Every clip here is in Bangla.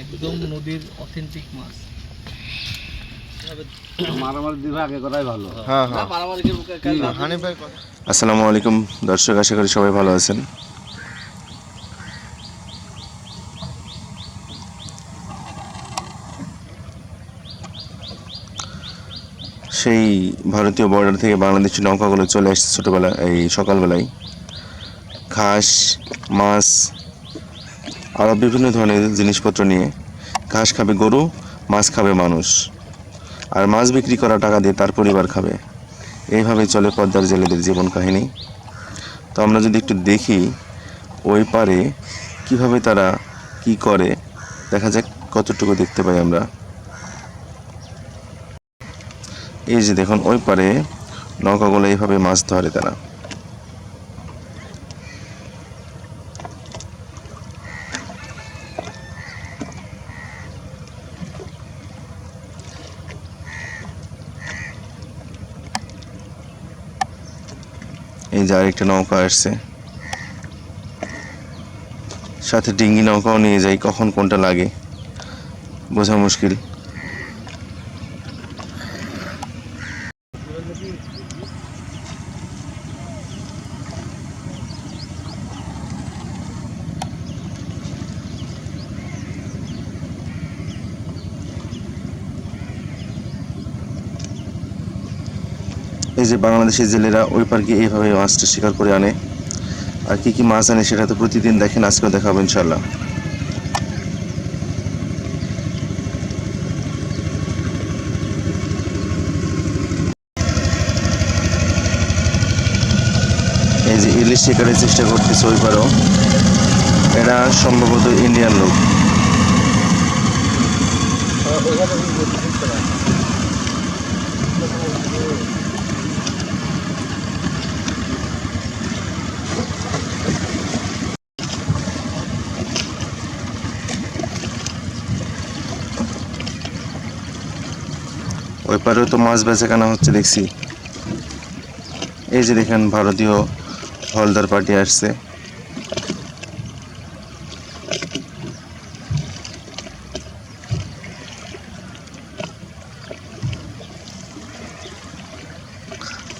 একদম নদীর অথেন্টিক মাছ। মারামারি দিবে আগে করাই ভালো। হ্যাঁ হ্যাঁ। আসসালামু আলাইকুম দর্শক আশা করি সবাই ভালো আছেন। সেই ভারতীয় বর্ডার থেকে বাংলাদেশি নৌকাগুলো চলে আসছে ছোটোবেলা এই সকালবেলায়। ঘাস মাছ আরও বিভিন্ন ধরনের জিনিসপত্র নিয়ে ঘাস খাবে গরু, মাছ খাবে মানুষ। আর মাছ বিক্রি করা টাকা দিয়ে তার পরিবার খাবে। এইভাবে চলে পদ্মার জেলেদের জীবন কাহিনী। তো আমরা যদি একটু দেখি ওই পারে কীভাবে তারা কি করে, দেখা যাক কতটুকু দেখতে পাই আমরা। এই যে দেখুন, ওই পারে নৌকাগুলো এইভাবে মাছ ধরে তারা। যে আরেকটা নৌকা আসছে। সাথে ডিঙ্গি নৌকাও নিয়ে যাই কখন কোনটা লাগে। বোঝা মুশকিল। এই যে বাংলাদেশের জেলেরা ওই পার্কে এইভাবে মাছটা শিকার করে আনে। আর কি কি মাছ আনে সেটা তো প্রতিদিন দেখেন, আজকেও দেখাবো ইনশাল্লাহ এই যে ইলিশ শিকারের চেষ্টা করতেছে ওই পারও। এরা সম্ভবত ইন্ডিয়ান লোক। ওই পারেও তো মাছ বেচা কেনা হচ্ছে, দেখছি। এই যে দেখেন ভারতীয় হলদার পার্টি আসছে।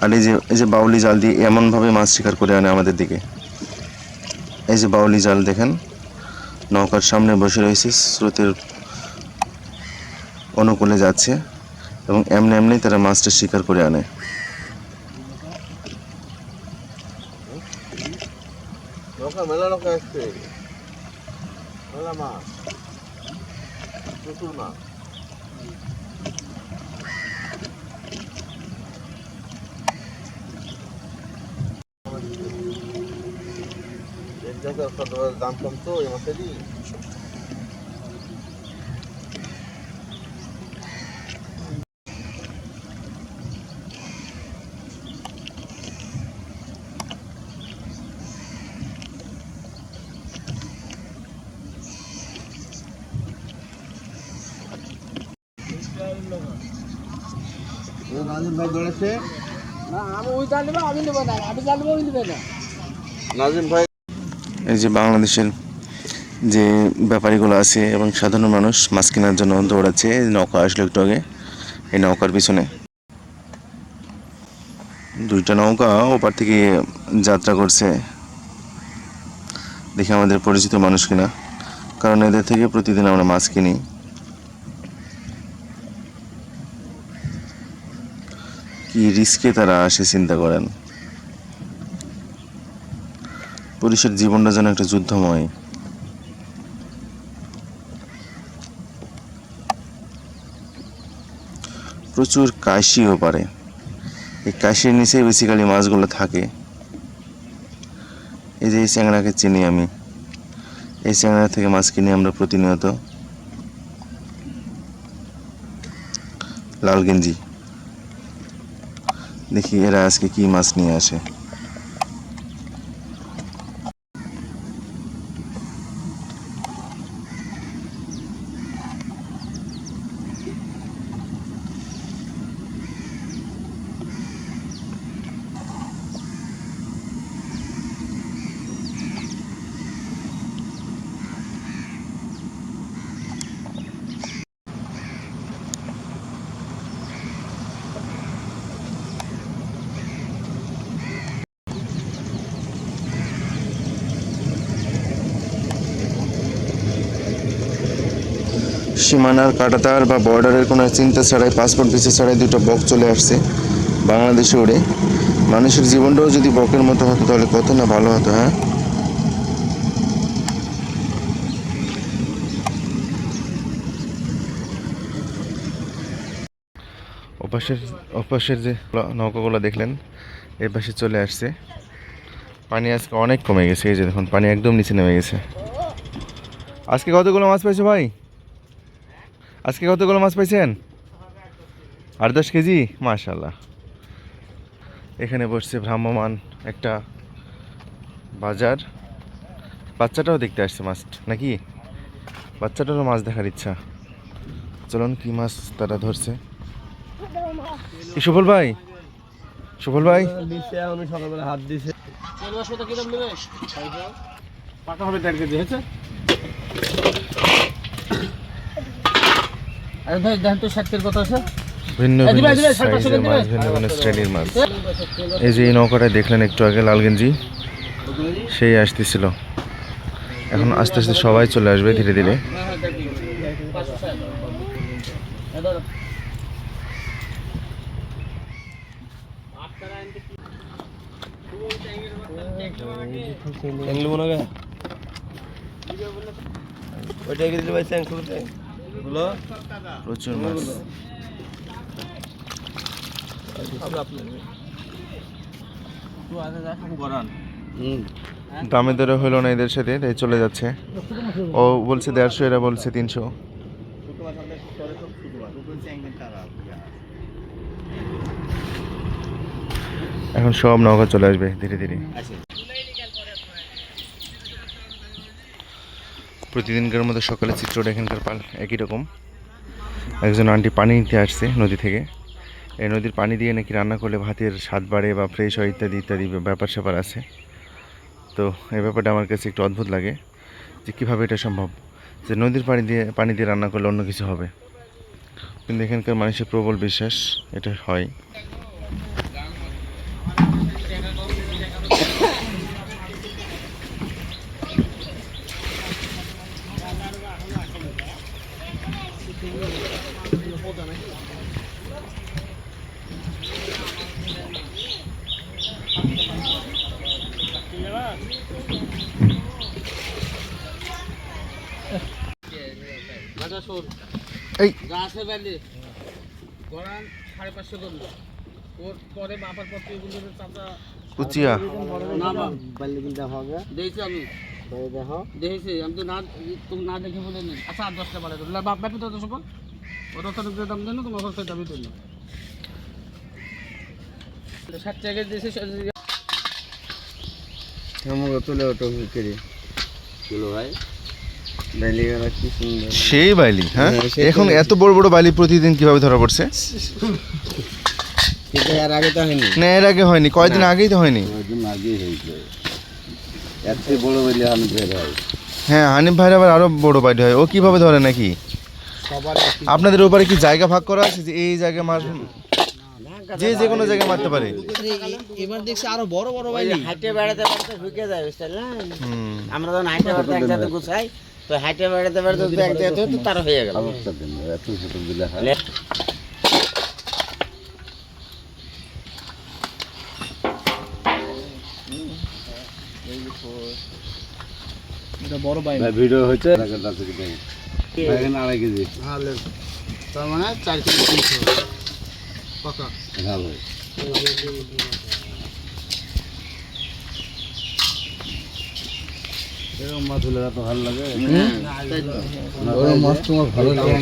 আর এই যে এই যে বাউলি জাল দিয়ে এমনভাবে মাছ শিকার করে আনে আমাদের দিকে। এই যে বাউলি জাল দেখেন, নৌকার সামনে বসে রয়েছে, স্রোতের অনুকূলে যাচ্ছে। এবং এমনি এমনি তারা মাছটা শিকার করে আনে। দাম কম তো এই মাছেরই নাজিম ভাই বেড়েছে না আমি ওই জাল নেব আমি নেব না আমি জাল নেব ওই নেবে এই যে বাংলাদেশের যে ব্যাপারীগুলো আছে এবং সাধারণ মানুষ মাছ কেনার জন্য দৌড়াচ্ছে নৌকা আসলো একটু আগে। এই নৌকার পিছনে। দুইটা নৌকা ওপার থেকে যাত্রা করছে। দেখি আমাদের পরিচিত মানুষ কিনা। কারণ এদের থেকে প্রতিদিন আমরা মাছ কিনি। কি রিস্কে তারা আসে চিন্তা করেন? পুলিশের জীবনটা যেন একটা যুদ্ধময়। প্রচুর কাশিও পারে। এই কাশির নিচে বেসিক্যালি মাছগুলো থাকে। এই যে এই চ্যাংড়াকে চিনি আমি। এই চ্যাংড়া থেকে মাছ কিনি আমরা প্রতিনিয়ত। লাল গেঞ্জি। দেখি এরা আজকে কি মাছ নিয়ে আসে। সীমানার কাটাতার বা বর্ডারের কোনো চিন্তা ছাড়াই পাসপোর্ট ভিসা ছাড়াই দুটো বক চলে আসছে বাংলাদেশে উড়ে। মানুষের জীবনটাও যদি বকের মতো হতো, তাহলে কত না ভালো হতো হ্যাঁ? ওপাশের ওপাশের যে নৌকাগুলো দেখলেন, এর পাশে চলে আসছে। পানি আজকে অনেক কমে গেছে, এই যে দেখুন, পানি একদম নিচে নেমে গেছে। আজকে কতগুলো মাছ পাইছো ভাই? আজকে কতগুলো মাছ পাইছেন? আট দশ কেজি? মাশাল্লাহ এখানে বসছে ভ্রাম্যমান একটা বাজার। বাচ্চাটাও দেখতে আসছে মাছ নাকি? বাচ্চাটারও মাছ দেখার ইচ্ছা। চলুন কি মাছ তারা ধরছে? সুফল ভাই? সুফল ভাই? আমি সকালবেলা হাত দিছে। হবে দেড় কেজি হয়েছে? ভাই দেখেন তো ষাটের কথা আছে। ভিন্ন ভিন্ন সাইজের মাছ ভিন্ন ভিন্ন শ্রেণির মাছ এই যে এই নৌকাটা দেখলেন একটু আগে লালগেঞ্জি সেই আসতেছিল। এখন আস্তে আস্তে সবাই চলে আসবে ধীরে ধীরে। হ্যাঁ হ্যাঁ দেখি পাঁচশো ষাট এই ধরো। ট্যাংলি মনে হয়। ওইটা কি ভাই? ট্যাং শুরুতে প্রচুর মাছ। দামে দরে হলো না এদের সাথে তাই চলে যাচ্ছে। ও বলছে দেড়শো এরা বলছে তিনশো। এখন সব নৌকা চলে আসবে ধীরে ধীরে। প্রতিদিনকার মতো সকালে চিত্রটা এখানকার পাল একই রকম। একজন আন্টি পানি নিতে আসছে নদী থেকে। এই নদীর পানি দিয়ে নাকি রান্না করলে ভাতের স্বাদ বাড়ে বা ফ্রেশ হয় ইত্যাদি ইত্যাদি ব্যাপার স্যাপার আছে। তো এই ব্যাপারটা আমার কাছে একটু অদ্ভুত লাগে যে কীভাবে এটা সম্ভব? যে নদীর পানি দিয়ে পানি দিয়ে রান্না করলে অন্য কিছু হবে। কিন্তু এখানকার মানুষের প্রবল বিশ্বাস এটা হয়। এই। যা আছে গড়ান সাড়ে পাঁচশো করল ওর পরে মাপার পর তুই বললি চাচা কুচিয়া। না বা পারলে কিন্তু হবে। দেখছি আমি। দেখো দেখেছি। আমি তো না তুমি না দেখে বলে নি আচ্ছা আট দশটা বাড়াই দেবো বাপ ব্যাপী তো সকল ওর যে দাম দেন তোমার ওখানে দামই দিল ষাট টাকা দিয়েছে আমাকে তুলে ওটো কেড়ে চলো ভাই। সেই বাইলি হ্যাঁ? হ্যাঁ, সেই এখন এত বড় বড় বাইলি প্রতিদিন কীভাবে ধরা পড়ছে? কিন্তু আগে তো হয়নি। না এর আগে হয়নি কয়দিন আগেই তো হয়নি। হয়। হ্যাঁ হানিফ ভাইয়ের আবার আরও বড় বাইলি হয়। ও কীভাবে ধরে নাকি? আপনাদের ওপারে কি জায়গা ভাগ করা আছে যে এই জায়গায় মার যে যে কোনো জায়গায় মারতে পারে। এবার দেখছি আরও বড় বড় হাইটে বেড়াতে বেড়াতে ঢুকে যায় বুঝতে আমরা যখন হাইটে বেড়াতে একসাথে গুছাই তো হাইটে বেড়াতে বেড়াতে যদি এক জায়গাতে হতো তার হয়ে গেল। অবস্থা দিন এত ছোট দিলে হয়। বড় ভাই ভিডিও হচ্ছে আড়াই কেজি। তার মানে চার কেজি পাকা। ভালো। এরকম মাছ হলে এত ভালো লাগে? মাছ তোমার ভালো লাগে।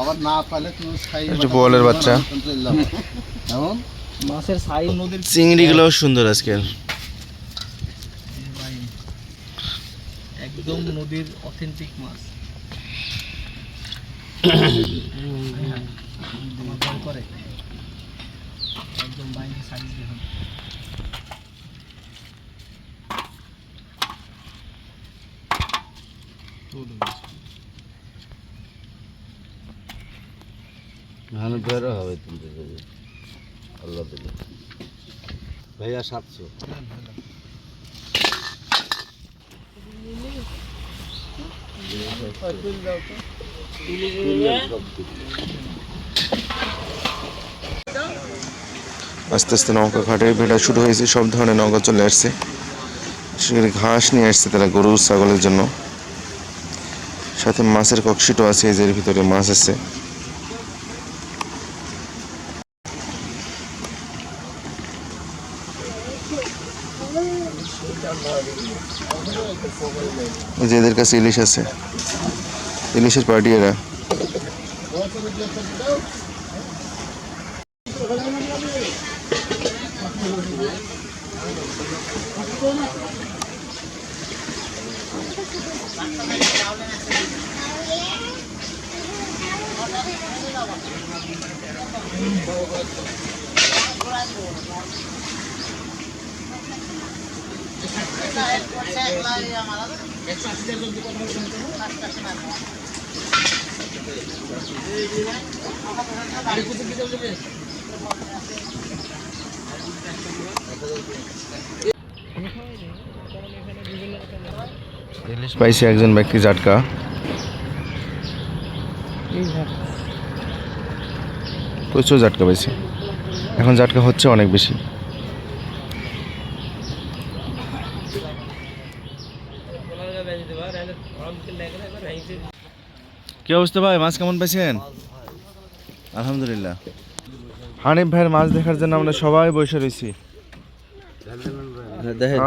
আবার না পালে তুমি খাই একটু বলের বাচ্চা। এমন মাছের সাইজ নদীর চিংড়িগুলোও সুন্দর আজকের একদম নদীর অথেন্টিক মাছ। করে। একদম বাইরে সাইজ দেখুন। হবে আল্লাহ ভাইয়া সাতশো। আস্তে আস্তে নৌকা ঘাটে ভেড়া শুরু হয়েছে, সব ধরনের নৌকা চলে আসছে। ঘাস নিয়ে আসছে তারা গরু, ছাগলের জন্য। সাথে মাছের ককশিটও আছে এর ভিতরে মাছ আছে। এই যে এদের কাছে ইলিশ আছে ইলিশের পার্টি এরা ইলিশ একজন ব্যক্তি জাটকা প্রচুর জাটকা পাইছে। এখন জাটকা হচ্ছে অনেক বেশি। কি অবস্থা ভাই? মাছ কেমন পাইছেন? আলহামদুলিল্লাহ। হানিফ ভাইয়ের মাছ দেখার জন্য আমরা সবাই বসে রয়েছি দেখেন।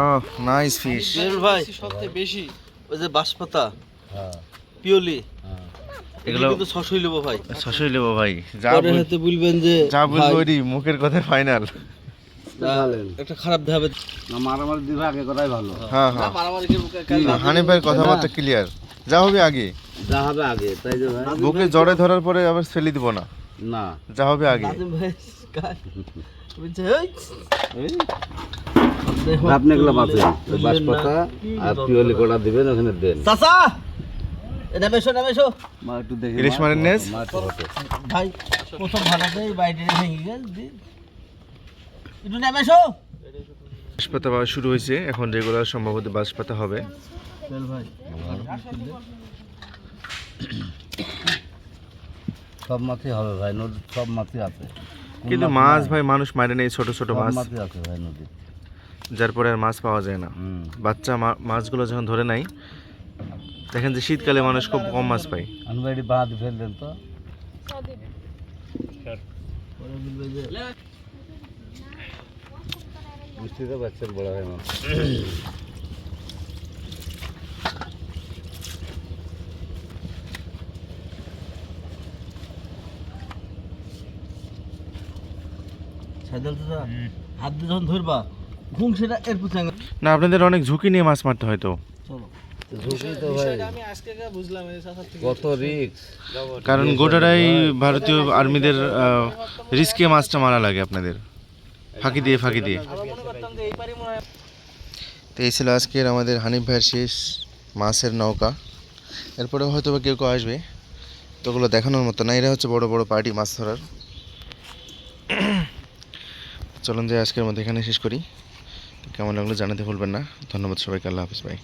নাইস ফিশ ভাই। সবচেয়ে বেশি। ওই যে বাঁশপাতা। পিওলি। এগুলো কিন্তু ছশোই নেব ভাই। ভাই। যা হাতে বলবেন যে যা বলব মুখের কথা ফাইনাল তা একটা খারাপ দেখাবে না মারামারি দিবে আগে করাই ভালো। হ্যাঁ হ্যাঁ। মারামারি হানিফ ভাইয়ের কথাবার্তা ক্লিয়ার যা হবে আগে। যা হবে আগে তাই যে ভাই? বুকে জড়ে ধরার পরে আবার ফেলে দিব না। না। যা হবে আগে। নাজিম ভাই গায়। বলছে, "এই, এই, দেখো, আপনি এগুলো বাঁচেন। বাঁশপাতা আর পিওলি কটা দিবেন ওখানে দেন। চাচা এ নামে এসো নামে এসো। মা একটু দেখি ইলিশ মারের নেস? ভাই প্রথম ভাড়াতে বাইরে ভেঙে গেল একটু নামে বাঁশপাতা শুরু হয়েছে। এখন রেগুলার সম্ভবত বাঁশপাতা হবে। ভাই। সব মাছই হবে ভাই নদীর সব মাছই আছে। কিন্তু মাছ মাছ ভাই মানুষ মারে নেই ছোট ছোট মাছ। মাছই আছে ভাই নদীর। যার পরে আর মাছ পাওয়া যায় না। বাচ্চা মাছগুলো যখন ধরে নাই দেখেন যে শীতকালে মানুষ খুব কম মাছ পায়। আনবাড়ি বাঁধ ফেললেন তো। বুঝতে পারছেন বড় ভাই আমার হাত দিয়ে যখন ধরবা ঘুম সেটা এর পিছনে না আপনাদের অনেক ঝুঁকি নিয়ে মাছ মারতে হয় তো। চলো। ঝুঁকি তো ভাই। কারণ গোটাটাই ভারতীয় আর্মিদের রিস্কে মাছটা মারা লাগে আপনাদের। ফাঁকি দিয়ে ফাঁকি দিয়ে। তো এই ছিল আজকের আমাদের হানিফ ভাইয়ের শেষ মাছের নৌকা। এরপরে হয়তো বা কেউ কেউ আসবে। তো ওগুলো দেখানোর মতো না এরা হচ্ছে বড় বড় পার্টি মাছ ধরার। চলুন যে আজকের মধ্যে এখানে শেষ করি। কেমন লাগল জানাতে ভুলবেন না। ধন্যবাদ সবাইকে, আল্লাহ হাফিজ ভাই